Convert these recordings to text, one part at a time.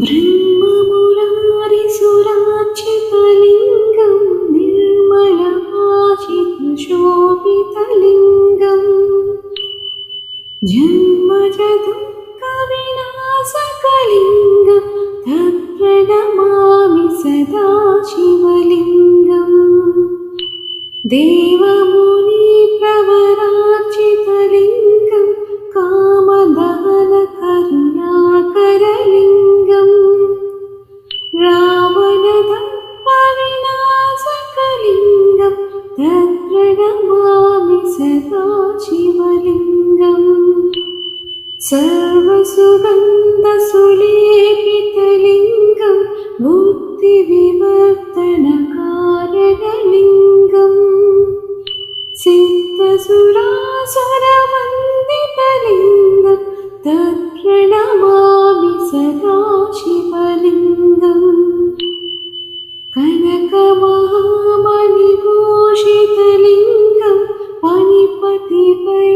ब्रह्ममुरारिसुरार्चितलिङ्गं निर्मलभाषितशोभितलिङ्गम् जन्मजदुःखविनाशकलिङ्गं तत्प्रणमामि सदा शिवलिङ्गम् देवमुनिप्रवरार्चितलिङ्गं रावणदम्पविनाशकलिङ्गं तत्प्रणमामि सदा शिवलिङ्गम् सर्वसुगन्धसुलेपितलिङ्गं बुद्धिविवर्तनकारणलिङ्गम्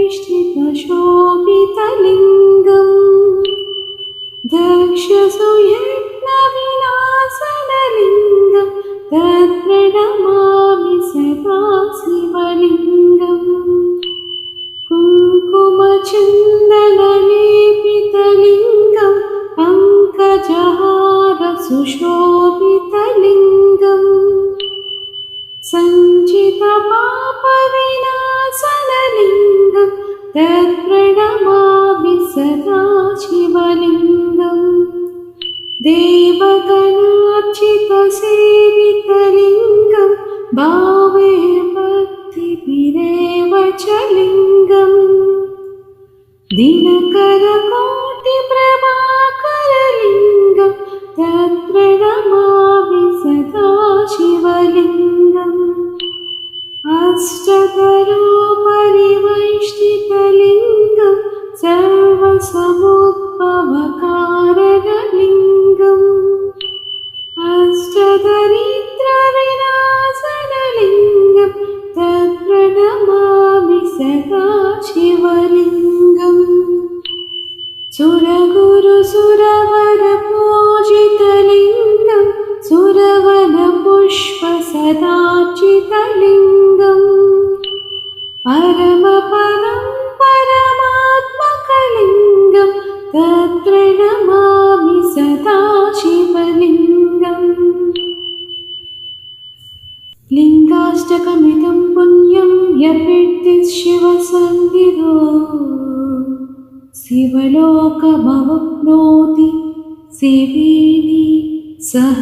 मणिपतिवैष्णितशोभितलिङ्गम् दक्षसुयज्ञविनाशनलिङ्गं तत्प्रणमामि सदा शिवलिङ्गम् कुङ्कुमचन्दनलेपितलिङ्गं पङ्कजहारसुशोभितलिङ्गम्। सञ्चितपापविनाशनलिङ्गं तत्प्रणमामि सदा शिवलिङ्गम् देवगणार्चितसेवितलिङ्गं भावे भक्तिभिरेव च लिङ्गम् दिनकरकोटिप्रभाकरलिङ्गं तत्प्रणमामि परमपदं परमात्मकलिङ्गं तत्प्रणमामि सदा शिवलिङ्गम् लिङ्गाष्टकमिदं पुण्यं यपिर्ति शिवसन्निधो। शिवलोकमवप्नोति शिवेनि सह